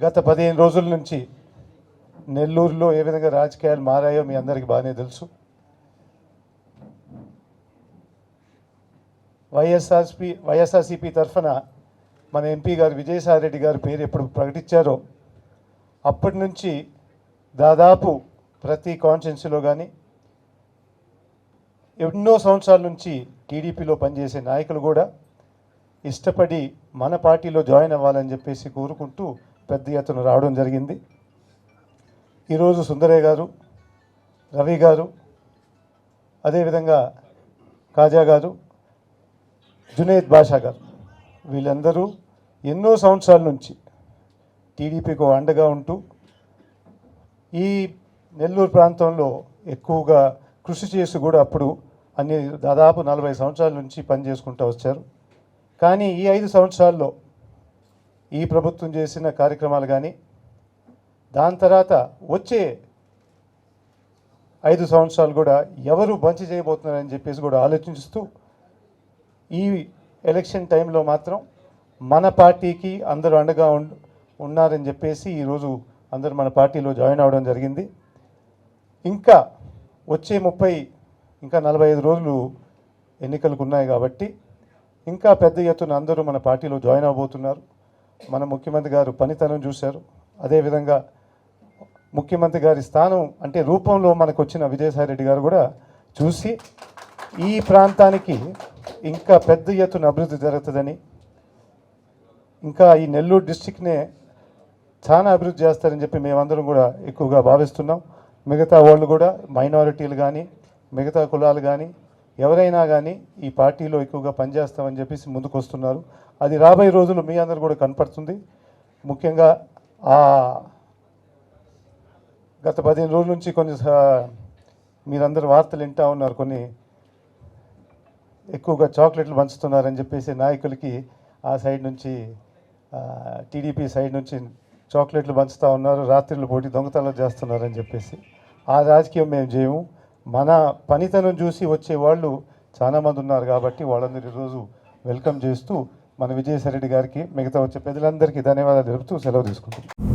గత పదిహేను రోజుల నుంచి నెల్లూరులో ఏ విధంగా రాజకీయాలు మారాయో మీ అందరికీ బాగానే తెలుసు. వైఎస్ఆర్పి వైఎస్ఆర్సీపీ తరఫున మన ఎంపీ గారు విజయసాయి రెడ్డి గారి పేరు ఎప్పుడు ప్రకటించారో అప్పటి నుంచి దాదాపు ప్రతి కాన్స్టిట్యున్సీలో కానీ ఎన్నో సంవత్సరాల నుంచి టీడీపీలో పనిచేసే నాయకులు కూడా ఇష్టపడి మన పార్టీలో జాయిన్ అవ్వాలని చెప్పేసి కోరుకుంటూ పెద్ద ఎత్తున రావడం జరిగింది. ఈరోజు సుందరయ్య గారు రవి గారు అదేవిధంగా కాజా గారు జునేద్ బాషా గారు వీళ్ళందరూ ఎన్నో సంవత్సరాల నుంచి టీడీపీకి అండగా ఉంటూ ఈ నెల్లూరు ప్రాంతంలో ఎక్కువగా కృషి చేసి కూడా అప్పుడు అన్ని దాదాపు నలభై సంవత్సరాల నుంచి పనిచేసుకుంటూ వచ్చారు. కానీ ఈ ఐదు సంవత్సరాల్లో ఈ ప్రభుత్వం చేసిన కార్యక్రమాలు కానీ దాని తర్వాత వచ్చే ఐదు సంవత్సరాలు కూడా ఎవరు మంచి చేయబోతున్నారని చెప్పేసి కూడా ఆలోచిస్తూ ఈ ఎలక్షన్ టైంలో మాత్రం మన పార్టీకి అందరూ అండగా ఉన్నారని చెప్పేసి ఈరోజు అందరూ మన పార్టీలో జాయిన్ అవ్వడం జరిగింది. ఇంకా వచ్చే ముప్పై ఇంకా నలభై ఐదు రోజులు ఎన్నికలకు ఉన్నాయి కాబట్టి ఇంకా పెద్ద ఎత్తున అందరూ మన పార్టీలో జాయిన్ అవబోతున్నారు. మన ముఖ్యమంత్రి గారు పనితనం చూశారు. అదేవిధంగా ముఖ్యమంత్రి గారి స్థానం అంటే రూపంలో మనకు వచ్చిన విజయసాయి రెడ్డి గారు కూడా చూసి ఈ ప్రాంతానికి ఇంకా పెద్ద ఎత్తున అభివృద్ధి జరుగుతుందని ఇంకా ఈ నెల్లూరు డిస్టిక్నే చాలా అభివృద్ధి చేస్తారని చెప్పి మేమందరం కూడా ఎక్కువగా భావిస్తున్నాం. మిగతా వాళ్ళు కూడా మైనారిటీలు కానీ మిగతా కులాలు కానీ ఎవరైనా కానీ ఈ పార్టీలో ఎక్కువగా పనిచేస్తామని చెప్పేసి ముందుకు వస్తున్నారు అది రాబోయే రోజులు మీ అందరు కూడా కనపడుతుంది. ముఖ్యంగా ఆ గత పదిహేను రోజుల నుంచి కొన్ని మీరందరూ వార్తలు వింటా ఉన్నారు. కొన్ని ఎక్కువగా చాక్లెట్లు పంచుతున్నారని చెప్పేసి నాయకులకి ఆ సైడ్ నుంచి టీడీపీ సైడ్ నుంచి చాక్లెట్లు పంచుతూ ఉన్నారు. రాత్రిళ్ళు పోటీ దొంగతనాలు చేస్తున్నారని చెప్పేసి. ఆ రాజకీయం మేము చేయము. మన పనితనం చూసి వచ్చే వాళ్ళు చాలామంది ఉన్నారు కాబట్టి వాళ్ళందరూ ఈరోజు వెల్కమ్ చేస్తూ మన విజయసాయి రెడ్డి గారికి మిగతా వచ్చే పెద్దలందరికీ ధన్యవాదాలు తెలుపుతూ సెలవు తీసుకుంటున్నాం.